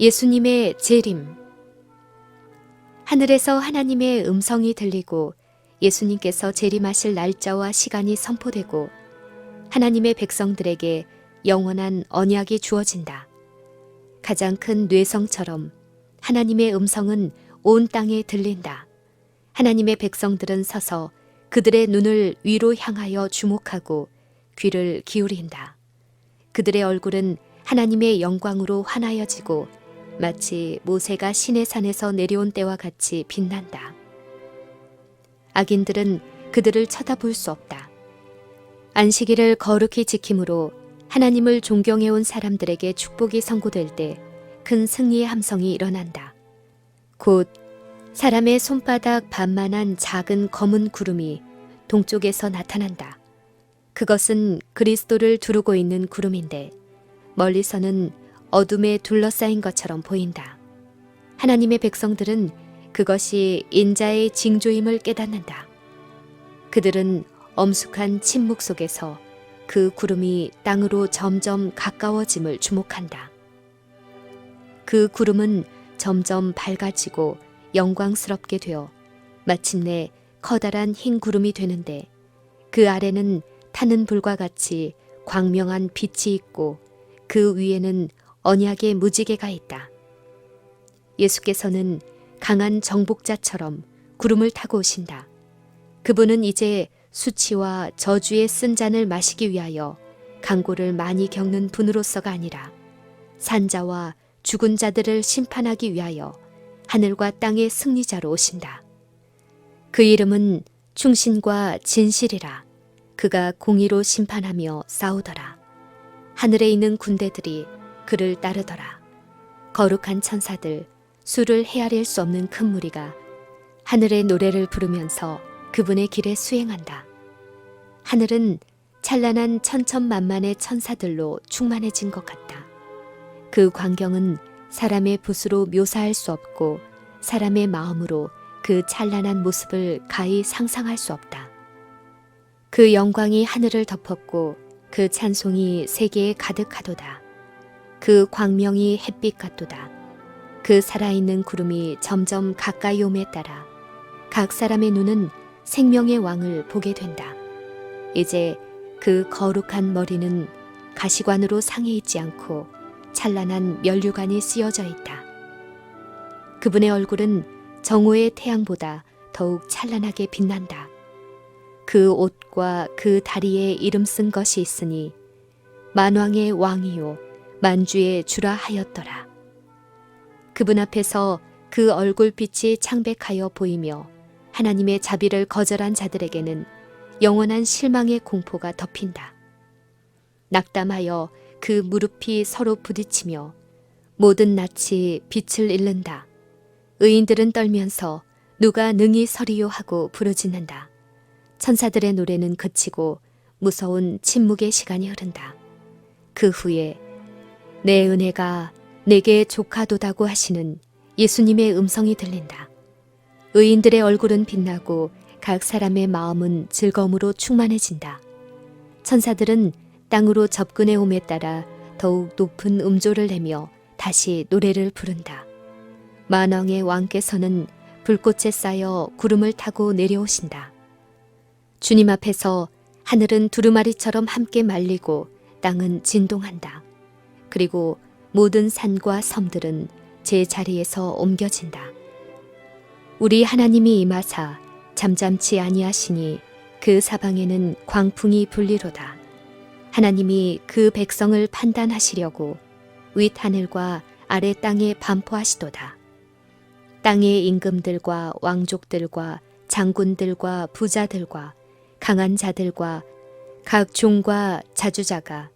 예수님의 재림 하늘에서 하나님의 음성이 들리고 예수님께서 재림하실 날짜와 시간이 선포되고 하나님의 백성들에게 영원한 언약이 주어진다. 가장 큰 뇌성처럼 하나님의 음성은 온 땅에 들린다. 하나님의 백성들은 서서 그들의 눈을 위로 향하여 주목하고 귀를 기울인다. 그들의 얼굴은 하나님의 영광으로 환하여지고 마치 모세가 시내 산에서 내려온 때와 같이 빛난다. 악인들은 그들을 쳐다볼 수 없다. 안식일을 거룩히 지킴으로 하나님을 존경해온 사람들에게 축복이 선고될 때 큰 승리의 함성이 일어난다. 곧 사람의 손바닥 반만한 작은 검은 구름이 동쪽에서 나타난다. 그것은 그리스도를 두르고 있는 구름인데 멀리서는 어둠에 둘러싸인 것처럼 보인다. 하나님의 백성들은 그것이 인자의 징조임을 깨닫는다. 그들은 엄숙한 침묵 속에서 그 구름이 땅으로 점점 가까워짐을 주목한다. 그 구름은 점점 밝아지고 영광스럽게 되어 마침내 커다란 흰 구름이 되는데 그 아래는 타는 불과 같이 광명한 빛이 있고 그 위에는 언약의 무지개가 있다. 예수께서는 강한 정복자처럼 구름을 타고 오신다. 그분은 이제 수치와 저주의 쓴 잔을 마시기 위하여 강고를 많이 겪는 분으로서가 아니라 산자와 죽은 자들을 심판하기 위하여 하늘과 땅의 승리자로 오신다. 그 이름은 충신과 진실이라 그가 공의로 심판하며 싸우더라. 하늘에 있는 군대들이 그를 따르더라. 거룩한 천사들, 수를 헤아릴 수 없는 큰 무리가 하늘의 노래를 부르면서 그분의 길에 수행한다. 하늘은 찬란한 천천만만의 천사들로 충만해진 것 같다. 그 광경은 사람의 붓으로 묘사할 수 없고 사람의 마음으로 그 찬란한 모습을 가히 상상할 수 없다. 그 영광이 하늘을 덮었고 그 찬송이 세계에 가득하도다. 그 광명이 햇빛 같도다. 그 살아있는 구름이 점점 가까이 옴에 따라 각 사람의 눈은 생명의 왕을 보게 된다. 이제 그 거룩한 머리는 가시관으로 상해 있지 않고 찬란한 면류관이 쓰여져 있다. 그분의 얼굴은 정오의 태양보다 더욱 찬란하게 빛난다. 그 옷과 그 다리에 이름 쓴 것이 있으니 만왕의 왕이요 만주의 주라 하였더라. 그분 앞에서 그 얼굴빛이 창백하여 보이며 하나님의 자비를 거절한 자들에게는 영원한 실망의 공포가 덮인다. 낙담하여 그 무릎이 서로 부딪히며 모든 낯이 빛을 잃는다. 의인들은 떨면서 누가 능히 서리요 하고 부르짖는다. 천사들의 노래는 그치고 무서운 침묵의 시간이 흐른다. 그 후에 내 은혜가 내게 족하도다고 하시는 예수님의 음성이 들린다. 의인들의 얼굴은 빛나고 각 사람의 마음은 즐거움으로 충만해진다. 천사들은 땅으로 접근해 옴에 따라 더욱 높은 음조를 내며 다시 노래를 부른다. 만왕의 왕께서는 불꽃에 쌓여 구름을 타고 내려오신다. 주님 앞에서 하늘은 두루마리처럼 함께 말리고 땅은 진동한다. 그리고 모든 산과 섬들은 제 자리에서 옮겨진다. 우리 하나님이 임하사 잠잠치 아니하시니 그 사방에는 광풍이 불리로다. 하나님이 그 백성을 판단하시려고 윗 하늘과 아래 땅에 반포하시도다. 땅의 임금들과 왕족들과 장군들과 부자들과 강한 자들과 각 종과 자주자가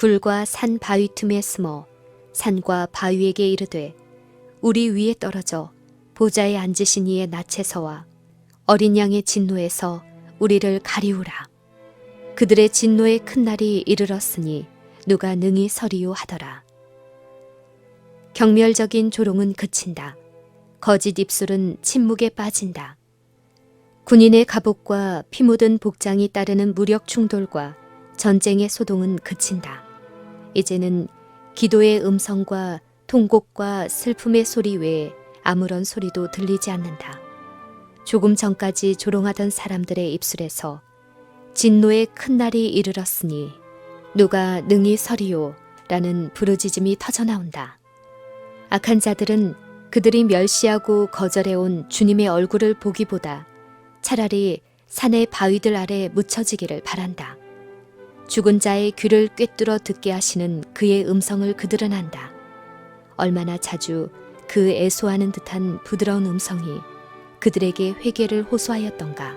굴과 산 바위 틈에 숨어 산과 바위에게 이르되 우리 위에 떨어져 보좌에 앉으신 이의 낯에서와 어린 양의 진노에서 우리를 가리우라. 그들의 진노의 큰 날이 이르렀으니 누가 능히 서리요 하더라. 경멸적인 조롱은 그친다. 거짓 입술은 침묵에 빠진다. 군인의 갑옷과 피 묻은 복장이 따르는 무력 충돌과 전쟁의 소동은 그친다. 이제는 기도의 음성과 통곡과 슬픔의 소리 외에 아무런 소리도 들리지 않는다. 조금 전까지 조롱하던 사람들의 입술에서 진노의 큰 날이 이르렀으니 누가 능히 서리요 라는 부르짖음이 터져나온다. 악한 자들은 그들이 멸시하고 거절해온 주님의 얼굴을 보기보다 차라리 산의 바위들 아래 묻혀지기를 바란다. 죽은 자의 귀를 꿰뚫어 듣게 하시는 그의 음성을 그들은 안다. 얼마나 자주 그 애소하는 듯한 부드러운 음성이 그들에게 회개를 호소하였던가.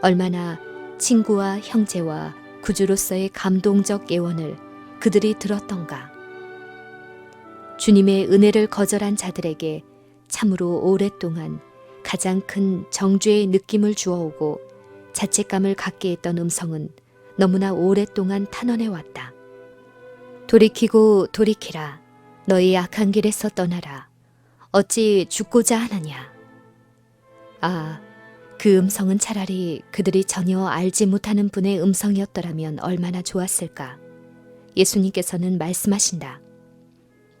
얼마나 친구와 형제와 구주로서의 감동적 예원을 그들이 들었던가. 주님의 은혜를 거절한 자들에게 참으로 오랫동안 가장 큰 정죄의 느낌을 주어오고 자책감을 갖게 했던 음성은 너무나 오랫동안 탄원해 왔다. 돌이키고 돌이키라. 너희 악한 길에서 떠나라. 어찌 죽고자 하느냐. 아, 그 음성은 차라리 그들이 전혀 알지 못하는 분의 음성이었더라면 얼마나 좋았을까. 예수님께서는 말씀하신다.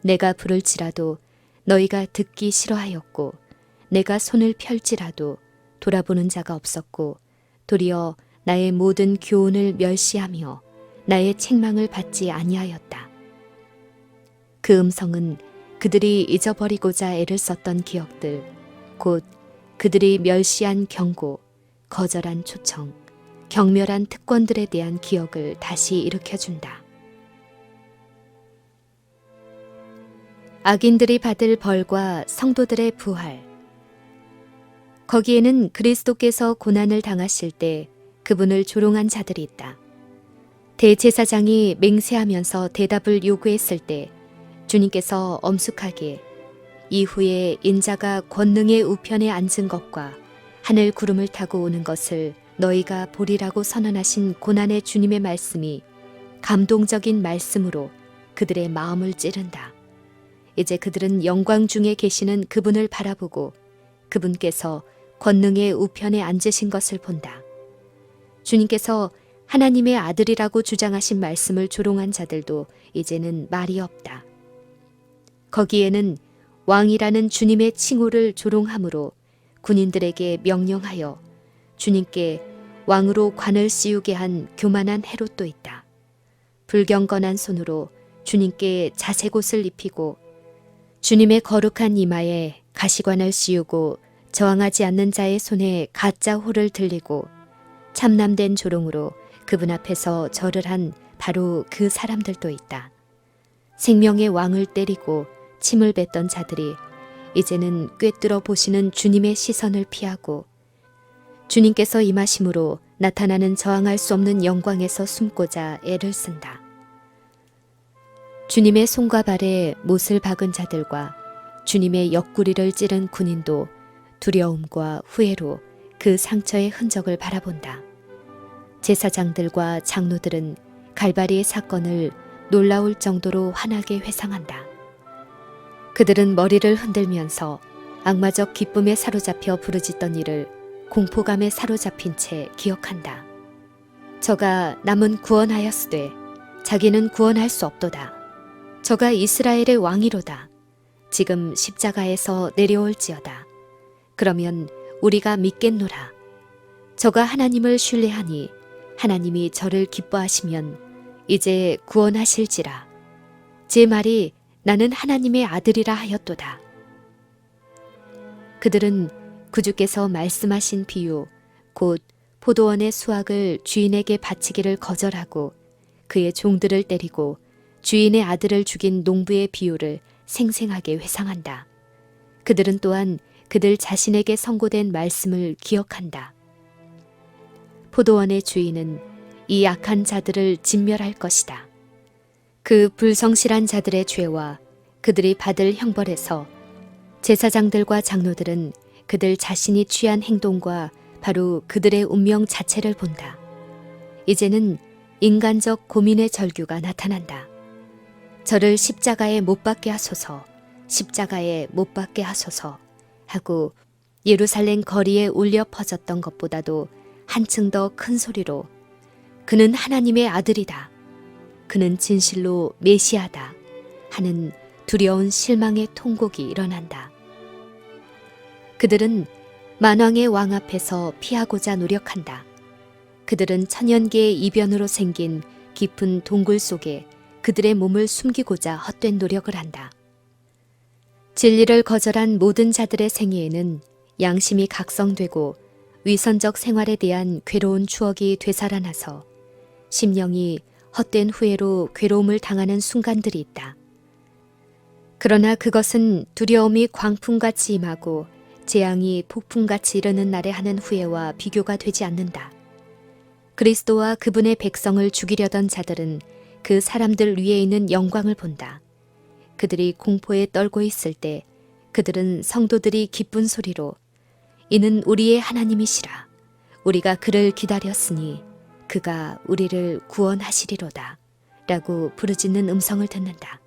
내가 부를지라도 너희가 듣기 싫어하였고, 내가 손을 펼지라도 돌아보는 자가 없었고, 도리어 나의 모든 교훈을 멸시하며 나의 책망을 받지 아니하였다. 그 음성은 그들이 잊어버리고자 애를 썼던 기억들, 곧 그들이 멸시한 경고, 거절한 초청, 경멸한 특권들에 대한 기억을 다시 일으켜준다. 악인들이 받을 벌과 성도들의 부활. 거기에는 그리스도께서 고난을 당하실 때 그분을 조롱한 자들이 있다. 대제사장이 맹세하면서 대답을 요구했을 때 주님께서 엄숙하게 이후에 인자가 권능의 우편에 앉은 것과 하늘 구름을 타고 오는 것을 너희가 보리라고 선언하신 고난의 주님의 말씀이 감동적인 말씀으로 그들의 마음을 찌른다. 이제 그들은 영광 중에 계시는 그분을 바라보고 그분께서 권능의 우편에 앉으신 것을 본다. 주님께서 하나님의 아들이라고 주장하신 말씀을 조롱한 자들도 이제는 말이 없다. 거기에는 왕이라는 주님의 칭호를 조롱함으로 군인들에게 명령하여 주님께 왕으로 관을 씌우게 한 교만한 헤롯도 있다. 불경건한 손으로 주님께 자색옷을 입히고 주님의 거룩한 이마에 가시관을 씌우고 저항하지 않는 자의 손에 가짜 호를 들리고 참남된 조롱으로 그분 앞에서 절을 한 바로 그 사람들도 있다. 생명의 왕을 때리고 침을 뱉던 자들이 이제는 꿰뚫어 보시는 주님의 시선을 피하고 주님께서 임하심으로 나타나는 저항할 수 없는 영광에서 숨고자 애를 쓴다. 주님의 손과 발에 못을 박은 자들과 주님의 옆구리를 찌른 군인도 두려움과 후회로 그 상처의 흔적을 바라본다. 제사장들과 장로들은 갈바리의 사건을 놀라울 정도로 환하게 회상한다. 그들은 머리를 흔들면서 악마적 기쁨에 사로잡혀 부르짖던 일을 공포감에 사로잡힌 채 기억한다. 저가 남은 구원하였으되 자기는 구원할 수 없도다. 저가 이스라엘의 왕이로다. 지금 십자가에서 내려올지어다. 그러면 우리가 믿겠노라. 저가 하나님을 신뢰하니 하나님이 저를 기뻐하시면 이제 구원하실지라. 제 말이 나는 하나님의 아들이라 하였도다. 그들은 구주께서 말씀하신 비유, 곧 포도원의 수확을 주인에게 바치기를 거절하고 그의 종들을 때리고 주인의 아들을 죽인 농부의 비유를 생생하게 회상한다. 그들은 또한 그들 자신에게 선고된 말씀을 기억한다. 포도원의 주인은 이 악한 자들을 진멸할 것이다. 그 불성실한 자들의 죄와 그들이 받을 형벌에서 제사장들과 장로들은 그들 자신이 취한 행동과 바로 그들의 운명 자체를 본다. 이제는 인간적 고민의 절규가 나타난다. 저를 십자가에 못 박게 하소서, 십자가에 못 박게 하소서 하고 예루살렘 거리에 울려 퍼졌던 것보다도 한층 더 큰 소리로 그는 하나님의 아들이다. 그는 진실로 메시아다. 하는 두려운 실망의 통곡이 일어난다. 그들은 만왕의 왕 앞에서 피하고자 노력한다. 그들은 천연계의 이변으로 생긴 깊은 동굴 속에 그들의 몸을 숨기고자 헛된 노력을 한다. 진리를 거절한 모든 자들의 생애에는 양심이 각성되고 위선적 생활에 대한 괴로운 추억이 되살아나서 심령이 헛된 후회로 괴로움을 당하는 순간들이 있다. 그러나 그것은 두려움이 광풍같이 임하고 재앙이 폭풍같이 이르는 날에 하는 후회와 비교가 되지 않는다. 그리스도와 그분의 백성을 죽이려던 자들은 그 사람들 위에 있는 영광을 본다. 그들이 공포에 떨고 있을 때 그들은 성도들이 기쁜 소리로 이는 우리의 하나님이시라. 우리가 그를 기다렸으니 그가 우리를 구원하시리로다. 라고 부르짖는 음성을 듣는다.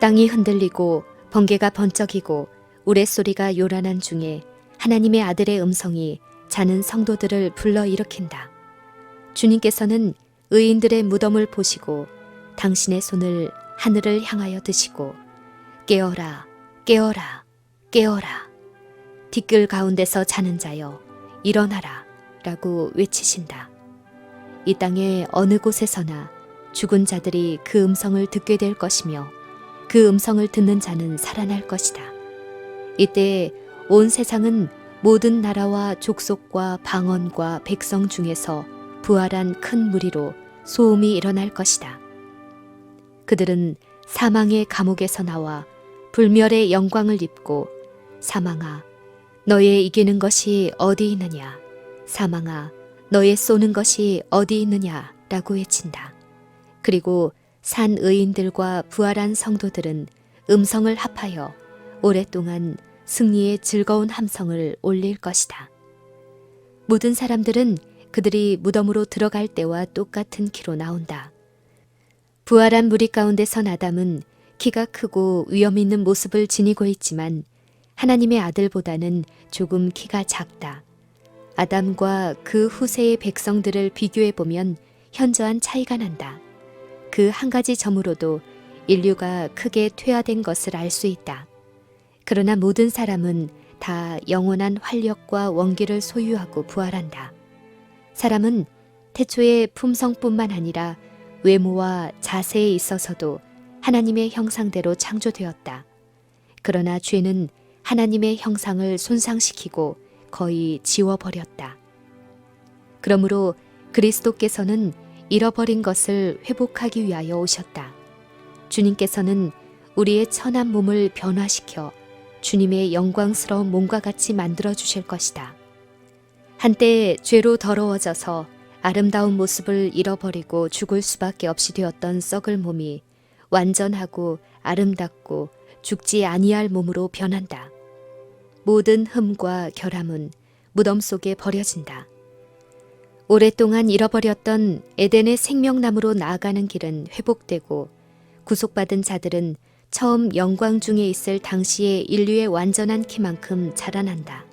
땅이 흔들리고 번개가 번쩍이고 우레소리가 요란한 중에 하나님의 아들의 음성이 자는 성도들을 불러일으킨다. 주님께서는 의인들의 무덤을 보시고 당신의 손을 하늘을 향하여 드시고 깨어라, 깨어라, 깨어라. 뒷글 가운데서 자는 자여, 일어나라. 라고 외치신다. 이 땅의 어느 곳에서나 죽은 자들이 그 음성을 듣게 될 것이며 그 음성을 듣는 자는 살아날 것이다. 이때 온 세상은 모든 나라와 족속과 방언과 백성 중에서 부활한 큰 무리로 소음이 일어날 것이다. 그들은 사망의 감옥에서 나와 불멸의 영광을 입고 사망아 너의 이기는 것이 어디 있느냐 사망아 너의 쏘는 것이 어디 있느냐라고 외친다. 그리고 산 의인들과 부활한 성도들은 음성을 합하여 오랫동안 승리의 즐거운 함성을 올릴 것이다. 모든 사람들은 그들이 무덤으로 들어갈 때와 똑같은 키로 나온다. 부활한 무리 가운데 선 아담은 키가 크고 위험 있는 모습을 지니고 있지만 하나님의 아들보다는 조금 키가 작다. 아담과 그 후세의 백성들을 비교해 보면 현저한 차이가 난다. 그 한 가지 점으로도 인류가 크게 퇴화된 것을 알 수 있다. 그러나 모든 사람은 다 영원한 활력과 원기를 소유하고 부활한다. 사람은 태초의 품성뿐만 아니라 외모와 자세에 있어서도 하나님의 형상대로 창조되었다. 그러나 죄는 하나님의 형상을 손상시키고 거의 지워버렸다. 그러므로 그리스도께서는 잃어버린 것을 회복하기 위하여 오셨다. 주님께서는 우리의 천한 몸을 변화시켜 주님의 영광스러운 몸과 같이 만들어 주실 것이다. 한때 죄로 더러워져서 아름다운 모습을 잃어버리고 죽을 수밖에 없이 되었던 썩을 몸이 완전하고 아름답고 죽지 아니할 몸으로 변한다. 모든 흠과 결함은 무덤 속에 버려진다. 오랫동안 잃어버렸던 에덴의 생명나무로 나아가는 길은 회복되고 구속받은 자들은 처음 영광 중에 있을 당시의 인류의 완전한 키만큼 자라난다.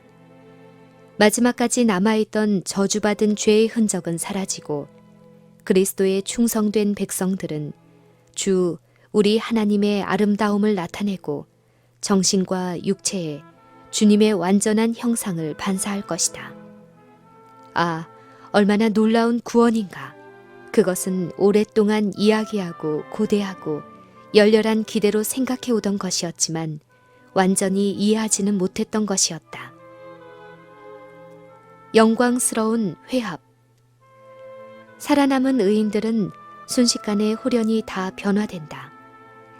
마지막까지 남아있던 저주받은 죄의 흔적은 사라지고 그리스도의 충성된 백성들은 주 우리 하나님의 아름다움을 나타내고 정신과 육체에 주님의 완전한 형상을 반사할 것이다. 아, 얼마나 놀라운 구원인가. 그것은 오랫동안 이야기하고 고대하고 열렬한 기대로 생각해 오던 것이었지만 완전히 이해하지는 못했던 것이었다. 영광스러운 회합. 살아남은 의인들은 순식간에 홀연히 다 변화된다.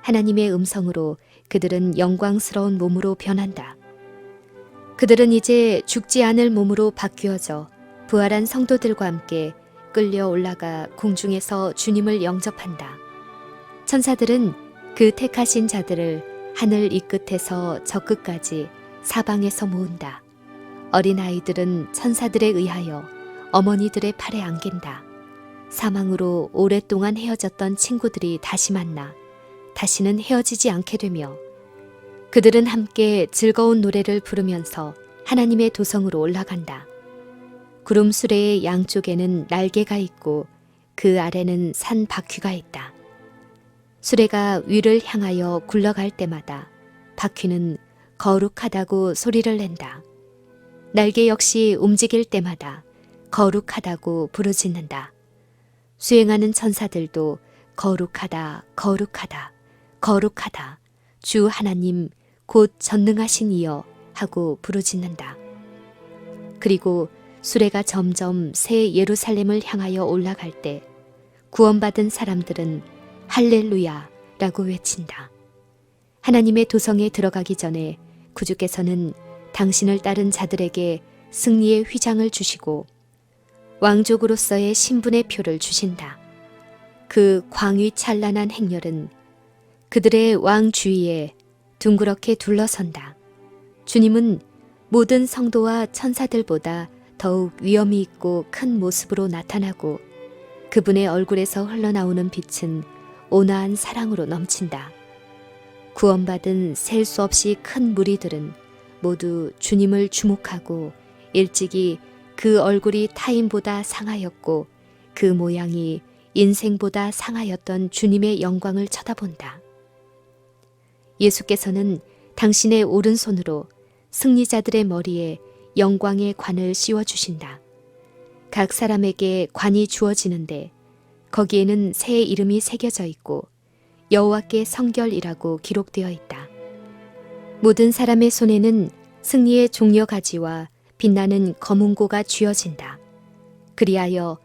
하나님의 음성으로 그들은 영광스러운 몸으로 변한다. 그들은 이제 죽지 않을 몸으로 바뀌어져 부활한 성도들과 함께 끌려 올라가 공중에서 주님을 영접한다. 천사들은 그 택하신 자들을 하늘 이 끝에서 저 끝까지 사방에서 모은다. 어린아이들은 천사들에 의하여 어머니들의 팔에 안긴다. 사망으로 오랫동안 헤어졌던 친구들이 다시 만나 다시는 헤어지지 않게 되며 그들은 함께 즐거운 노래를 부르면서 하나님의 도성으로 올라간다. 구름 수레의 양쪽에는 날개가 있고 그 아래는 산 바퀴가 있다. 수레가 위를 향하여 굴러갈 때마다 바퀴는 거룩하다고 소리를 낸다. 날개 역시 움직일 때마다 거룩하다고 부르짖는다. 수행하는 천사들도 거룩하다, 거룩하다, 거룩하다. 주 하나님 곧 전능하신 이여 하고 부르짖는다. 그리고 수레가 점점 새 예루살렘을 향하여 올라갈 때 구원받은 사람들은 할렐루야 라고 외친다. 하나님의 도성에 들어가기 전에 구주께서는 당신을 따른 자들에게 승리의 휘장을 주시고 왕족으로서의 신분의 표를 주신다. 그 광위 찬란한 행렬은 그들의 왕 주위에 둥그렇게 둘러선다. 주님은 모든 성도와 천사들보다 더욱 위엄이 있고 큰 모습으로 나타나고 그분의 얼굴에서 흘러나오는 빛은 온화한 사랑으로 넘친다. 구원받은 셀 수 없이 큰 무리들은 모두 주님을 주목하고 일찍이 그 얼굴이 타인보다 상하였고 그 모양이 인생보다 상하였던 주님의 영광을 쳐다본다. 예수께서는 당신의 오른손으로 승리자들의 머리에 영광의 관을 씌워 주신다. 각 사람에게 관이 주어지는데 거기에는 새 이름이 새겨져 있고 여호와께 성결이라고 기록되어 있다. 모든 사람의 손에는 승리의 종려 가지와 빛나는 검은고가 쥐어진다. 그리하여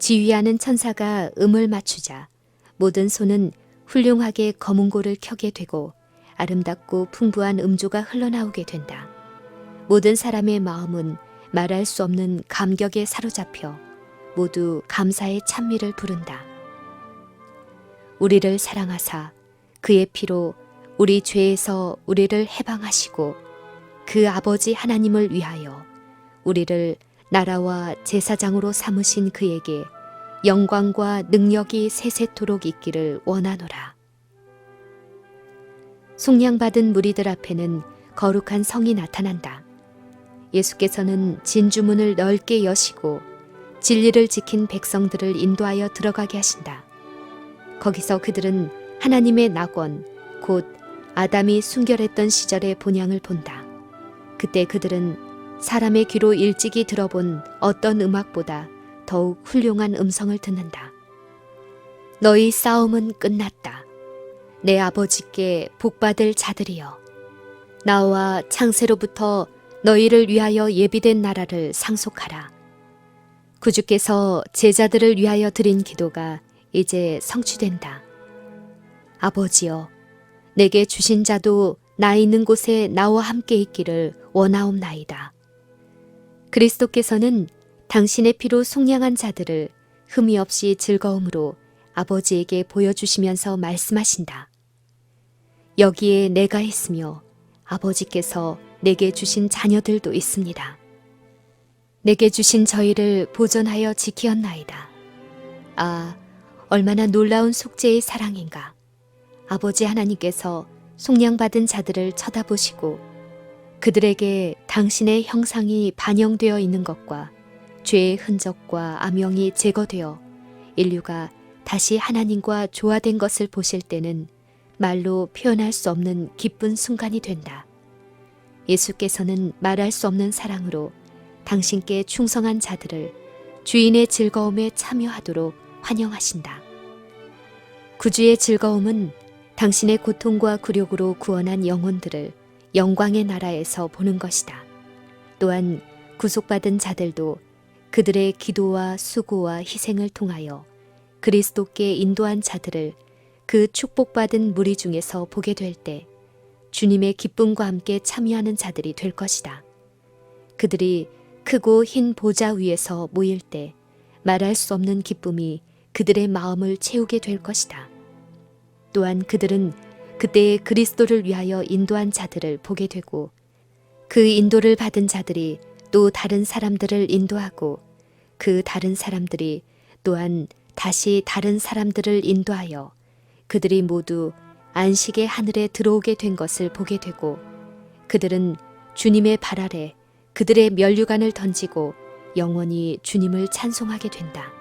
지휘하는 천사가 음을 맞추자 모든 손은 훌륭하게 검은고를 켜게 되고 아름답고 풍부한 음조가 흘러나오게 된다. 모든 사람의 마음은 말할 수 없는 감격에 사로잡혀 모두 감사의 찬미를 부른다. 우리를 사랑하사 그의 피로 우리 죄에서 우리를 해방하시고 그 아버지 하나님을 위하여 우리를 나라와 제사장으로 삼으신 그에게 영광과 능력이 세세토록 있기를 원하노라. 속량받은 무리들 앞에는 거룩한 성이 나타난다. 예수께서는 진주문을 넓게 여시고 진리를 지킨 백성들을 인도하여 들어가게 하신다. 거기서 그들은 하나님의 낙원, 곧 아담이 순결했던 시절의 본향을 본다. 그때 그들은 사람의 귀로 일찍이 들어본 어떤 음악보다 더욱 훌륭한 음성을 듣는다. 너희 싸움은 끝났다. 내 아버지께 복받을 자들이여. 나와 창세로부터 너희를 위하여 예비된 나라를 상속하라. 구주께서 제자들을 위하여 드린 기도가 이제 성취된다. 아버지여, 내게 주신 자도 나 있는 곳에 나와 함께 있기를 원하옵나이다. 그리스도께서는 당신의 피로 속량한 자들을 흠이 없이 즐거움으로 아버지에게 보여주시면서 말씀하신다. 여기에 내가 있으며 아버지께서 내게 주신 자녀들도 있습니다. 내게 주신 저희를 보존하여 지키었나이다. 아, 얼마나 놀라운 속죄의 사랑인가. 아버지 하나님께서 속량받은 자들을 쳐다보시고 그들에게 당신의 형상이 반영되어 있는 것과 죄의 흔적과 암영이 제거되어 인류가 다시 하나님과 조화된 것을 보실 때는 말로 표현할 수 없는 기쁜 순간이 된다. 예수께서는 말할 수 없는 사랑으로 당신께 충성한 자들을 주인의 즐거움에 참여하도록 환영하신다. 구주의 즐거움은 당신의 고통과 굴욕으로 구원한 영혼들을 영광의 나라에서 보는 것이다. 또한 구속받은 자들도 그들의 기도와 수고와 희생을 통하여 그리스도께 인도한 자들을 그 축복받은 무리 중에서 보게 될 때 주님의 기쁨과 함께 참여하는 자들이 될 것이다. 그들이 크고 흰 보좌 위에서 모일 때 말할 수 없는 기쁨이 그들의 마음을 채우게 될 것이다. 또한 그들은 그때의 그리스도를 위하여 인도한 자들을 보게 되고 그 인도를 받은 자들이 또 다른 사람들을 인도하고 그 다른 사람들이 또한 다시 다른 사람들을 인도하여 그들이 모두 안식의 하늘에 들어오게 된 것을 보게 되고 그들은 주님의 발 아래 그들의 면류관을 던지고 영원히 주님을 찬송하게 된다.